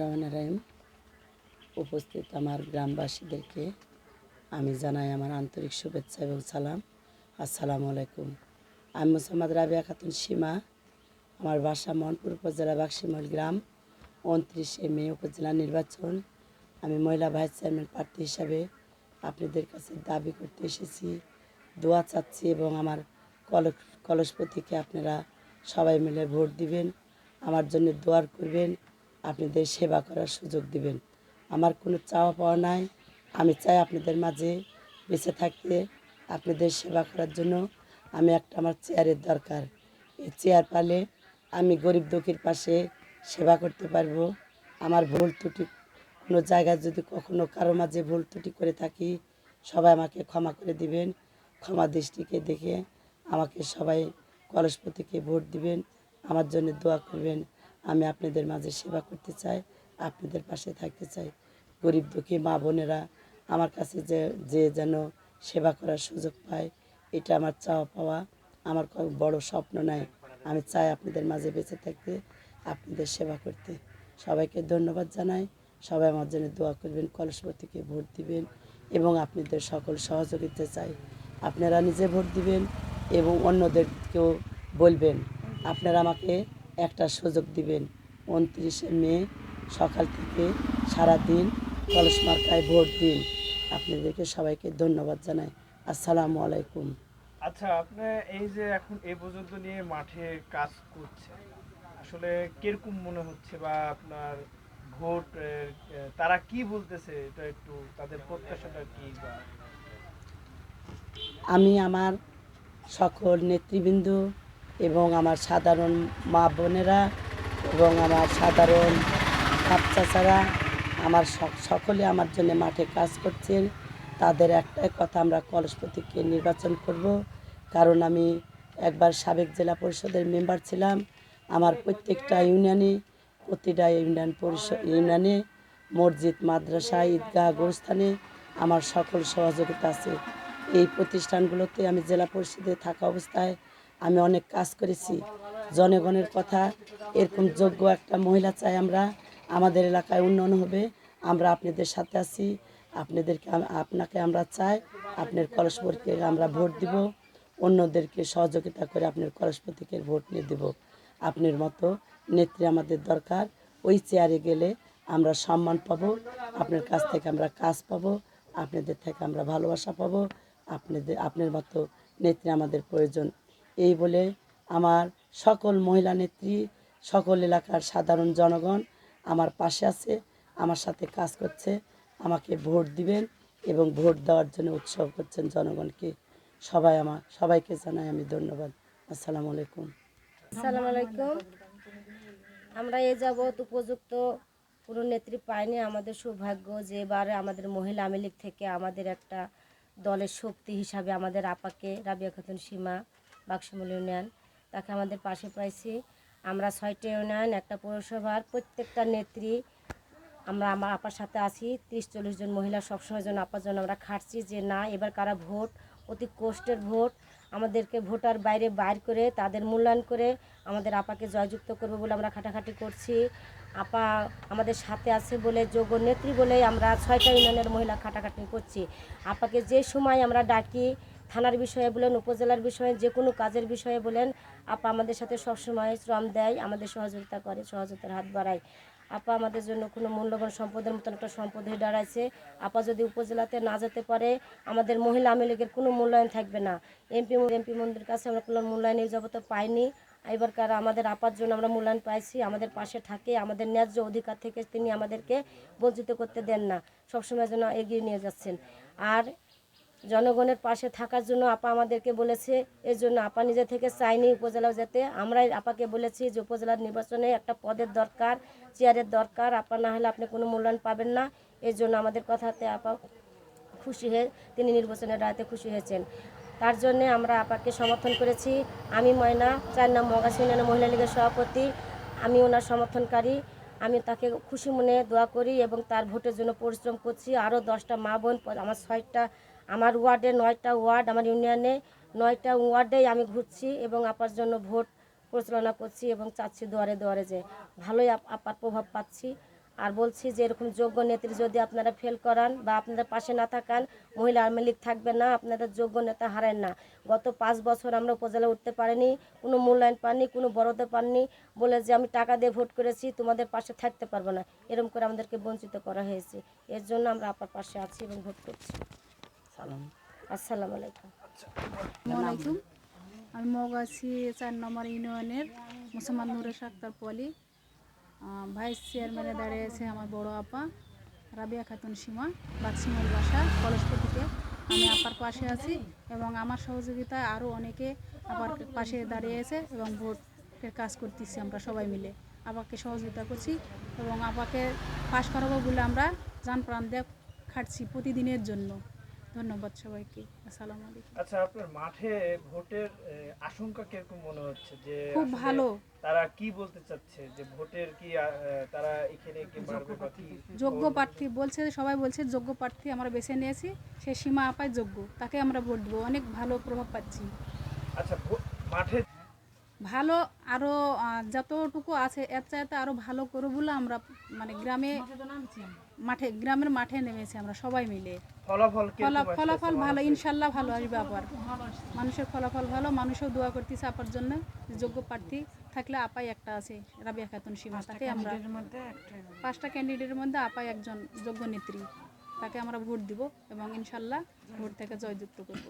রহমান রাহিম, উপস্থিত আমার গ্রামবাসীদেরকে আমি জানাই আমার আন্তরিক শুভেচ্ছা এবং সালাম। আসসালামু আলাইকুম। আমি মোসাম্মদ রাবিয়া খাতুন সীমা। আমার বাসা মনপুর উপজেলা বাক্সিমল গ্রাম, উনত্রিশে মে উপজেলা নির্বাচন। আমি মহিলা ভাইস চেয়ারম্যান প্রার্থী হিসাবে আপনাদের কাছে দাবি করতে এসেছি। দোয়া চাচ্ছি এবং আমার কলস কলসপতিকে আপনারা সবাই মিলে ভোট দিবেন। আমার জন্য দোয়ার করবেন। আপনাদের সেবা করার সুযোগ দিবেন। আমার কোনো চাওয়া পাওয়া নাই। আমি চাই আপনাদের মাঝে বেঁচে থাকতে আপনাদের সেবা করার জন্য আমি একটা আমার চেয়ারের দরকার। এই চেয়ার পালে আমি গরিব দুঃখীর পাশে সেবা করতে পারব। আমার ভুল ত্রুটি, কোনো জায়গায় যদি কখনো কারও মাঝে ভুল ত্রুটি করে থাকি, সবাই আমাকে ক্ষমা করে দিবেন। ক্ষমা দৃষ্টিকে দেখে আমাকে সবাই কলসপতিকে ভোট দিবেন। আমার জন্য দোয়া করবেন। আমি আপনাদের মাঝে সেবা করতে চাই, আপনাদের পাশে থাকতে চাই। গরিব দুঃখী মা বোনেরা, আমার কাছে যে যে যেন সেবা করার সুযোগ পায়, এটা আমার চাওয়া পাওয়া, আমার বড় স্বপ্ন নাই। আমি চাই আপনাদের মাঝে বেঁচে থাকতে, আপনাদের সেবা করতে। সবাইকে ধন্যবাদ জানাই। সবাই আমার জন্য দোয়া করবেন কলসপতিকে ভোট দিবেন এবং আপনাদের সকল সহযোগিতা চাই। আপনারা নিজে ভোট দিবেন এবং অন্যদেরকেও বলবেন, আপনারা আমাকে একটা সুযোগ দিবেন। উনত্রিশে মে সকাল থেকে সারা দিন কলস মার্কায় ভোট দিন। আপনাদেরকে সবাইকে ধন্যবাদ জানাই। আসসালামু আলাইকুম। আচ্ছা আপনি এই যে এখন এই পর্যন্ত নিয়ে মাঠে কাজ করছে আসলে কীরকম মনে হচ্ছে বা আপনার ভোট এ, এ, তারা কি বলতেছে? এটা একটু তাদের প্রত্যাশাটা কি আমি আমার সকল নেতৃবৃন্দ এবং আমার সাধারণ মা বোনেরা এবং আমার সাধারণ বাচ্চাচারা আমার সকলে আমার জন্য মাঠে কাজ করছেন। তাদের একটাই কথা, আমরা কলসপতিকে নির্বাচন করব। কারণ আমি একবার সাবেক জেলা পরিষদের মেম্বার ছিলাম। আমার প্রত্যেকটা ইউনিয়নে, প্রতিটা ইউনিয়ন পরিষদ, ইউনিয়নে, মসজিদ, মাদ্রাসা, ঈদগাহ, গোরস্থানে আমার সকল সহযোগিতা আছে। এই প্রতিষ্ঠানগুলোতে আমি জেলা পরিষদে থাকা অবস্থায় আমি অনেক কাজ করেছি। জনগণের কথা, এরকম যোগ্য একটা মহিলা চাই আমরা। আমাদের এলাকায় উন্নয়ন হবে। আমরা আপনাদের সাথে আছি। আপনাদেরকে আপনাকে আমরা চাই। আপনার কলসপতিকে আমরা ভোট দিব। অন্যদেরকে সহযোগিতা করে আপনার কলসপতিকে ভোট নিয়ে দেব। আপনার মতো নেত্রী আমাদের দরকার। ওই চেয়ারে গেলে আমরা সম্মান পাবো। আপনার কাছ থেকে আমরা কাজ পাবো। আপনাদের থেকে আমরা ভালোবাসা পাবো। আপনাদের আপনার মতো নেত্রী আমাদের প্রয়োজন। এই বলে আমার সকল মহিলা নেত্রী, সকল এলাকার সাধারণ জনগণ আমার পাশে আছে, আমার সাথে কাজ করছে, আমাকে ভোট দিবেন এবং ভোট দেওয়ার জন্য উৎসব করছেন জনগণকে। সবাই আমার, সবাইকে জানাই আমি ধন্যবাদ। আসসালামু আলাইকুম। আসসালামু আলাইকুম। আমরা এ যাবৎ উপযুক্ত কোনো নেত্রী পাইনি। আমাদের সৌভাগ্য যে এবারে আমাদের মহিলা আওয়ামী লীগ থেকে আমাদের একটা দলের শক্তি হিসাবে আমাদের আপাকে রাবিয়া খাতুন সীমা বাক্সমল ইউনিয়ন তাকে আমাদের পাশে পাইছি। আমরা ছয়টা ইউনিয়ন, একটা পৌরসভার প্রত্যেকটা নেত্রী। আমরা আমার আপার সাথে আছি। ত্রিশ চল্লিশ জন মহিলা সবসময় জন্য আপার জন্য আমরা খাটছি যে না, এবার কারা ভোট? অতি কষ্টের ভোট। আমাদেরকে ভোটার বাইরে বাইর করে, তাদের মূল্যায়ন করে আমাদের আপাকে জয়যুক্ত করবে বলে আমরা খাটাখাটি করছি। আপা আমাদের সাথে আছে বলে, যোগ্য নেত্রী বলেই আমরা ছয়টা ইউনিয়নের মহিলা খাটাখাটি করছি। আপাকে যে সময় আমরা ডাকি থানার বিষয়ে বলেন, উপজেলার বিষয়ে যে কোনো কাজের বিষয়ে বলেন, আপা আমাদের সাথে সবসময় শ্রম দেয়, আমাদের সহযোগিতা করে সহযোগিতার হাত বাড়ায়। আপা আমাদের জন্য কোনো মূল্যবান সম্পদের মতন একটা সম্পদ হয়ে দাঁড়াইছে। আপা যদি উপজেলাতে না যেতে পারে, আমাদের মহিলা আওয়ামী লীগের কোনো মূল্যায়ন থাকবে না। এমপি এমপি মন্দির কাছে আমরা কোনো মূল্যায়ন এই যাবত পাইনি। এবারকার আমাদের আপার জন্য আমরা মূল্যায়ন পাইছি, আমাদের পাশে থাকে, আমাদের ন্যায্য অধিকার থেকে তিনি আমাদেরকে বঞ্চিত করতে দেন না। সবসময় যেন এগিয়ে নিয়ে যাচ্ছেন। আর জনগণের পাশে থাকার জন্য আপা আমাদেরকে বলেছে। এর জন্য আপা নিজে থেকে চাইনি উপজেলাও যেতে। আমরাই আপাকে বলেছি যে উপজেলার নির্বাচনে একটা পদের দরকার, চেয়ারের দরকার। আপা না হলে আপনি কোনো মূল্যায়ন পাবেন না। এর জন্য আমাদের কথাতে আপা খুশি হয়ে তিনি নির্বাচনের রায়তে খুশি হয়েছেন। তার জন্যে আমরা আপাকে সমর্থন করেছি। আমি ময়না, চার নাম মগাসী ইউনিয়নের মহিলা লীগের সভাপতি। আমি ওনার সমর্থনকারী। আমি তাকে খুশি মনে দোয়া করি এবং তার ভোটের জন্য পরিশ্রম করছি। আরও দশটা মা বোন, আমার ছয়টা আমার ওয়ার্ডে নয়টা ওয়ার্ড, আমার ইউনিয়নে নয়টা ওয়ার্ডেই আমি ঘুরছি এবং আপার জন্য ভোট পরিচালনা করছি এবং চাচ্ছি দুয়ারে দুয়ারে যে ভালোই আপার প্রভাব পাচ্ছি। আর বলছি যে এরকম যোগ্য নেত্রী যদি আপনারা ফেল করান বা আপনাদের পাশে না থাকান, মহিলা আওয়ামী লীগ থাকবে না, আপনাদের যোগ্য নেতা হারেন না। গত পাঁচ বছর আমরা উপজেলা উঠতে পারিনি, কোনো মূল্যায়ন পাননি, কোনো বড়দের পাননি, বলে যে আমি টাকা দিয়ে ভোট করেছি, তোমাদের পাশে থাকতে পারব না। এরকম করে আমাদেরকে বঞ্চিত করা হয়েছে। এর জন্য আমরা আপার পাশে আছি এবং ভোট করছি। সালাম। আসসালামু আলাইকুম। আসসালামাইকুম আমি মগাছি চার নম্বর ইউনিয়নের মুসলমান নুরেশ আক্তার পলি। ভাইস চেয়ারম্যানে দাঁড়িয়েছে আমার বড় আপা, রাবিয়া খাতুন সীমা, বাক্সিমল বাসা কলেজপতিতে আমি আপার পাশে আছি এবং আমার সহযোগিতায় আরও অনেকে আপার পাশে দাঁড়িয়েছে এবং ভোটের কাজ করতেছি আমরা সবাই মিলে। আপাকে সহযোগিতা করছি এবং আপাকে পাশ করাবো বলে আমরা যান প্রাণ দিয়ে খাটছি প্রতিদিনের জন্য। ধন্যবাদ সবাইকে আসসালামু আলাইকুম। আচ্ছা আপনার মাঠে ভোটের আশঙ্কা কীরকম মনে হচ্ছে যে খুব ভালো। তারা কি বলতে চাচ্ছে? যে ভোটের কি তারা এখানে কি পারবে কি যোগ্য প্রার্থী বলছে সবাই বলছে যোগ্য প্রার্থী আমরা বেছে নিয়েছি সে সীমা আপায় যোগ্য তাকে আমরা ভোট দেবো অনেক ভালো প্রভাব পাচ্ছি। আচ্ছা মাঠে ভালো আরও যতটুকু আছে এর চাইতে আরও ভালো করব বলে আমরা মানে গ্রামে মাঠে গ্রামের মাঠে নেমেছি আমরা সবাই মিলে। ফলাফল ফলা ফলাফল ভালো ইনশাল্লাহ ভালো আসবে আবার। মানুষের ফলাফল ভালো মানুষও দোয়া করতেছে আপার জন্য যোগ্য প্রার্থী থাকলে আপাই একটা আছে রাবিয়া খাতুন সীমা তাকে আমরা পাঁচটা ক্যান্ডিডেটের মধ্যে আপাই একজন যোগ্য নেত্রী তাকে আমরা ভোট দিব এবং ইনশাল্লাহ ভোট থেকে জয়যুক্ত করব।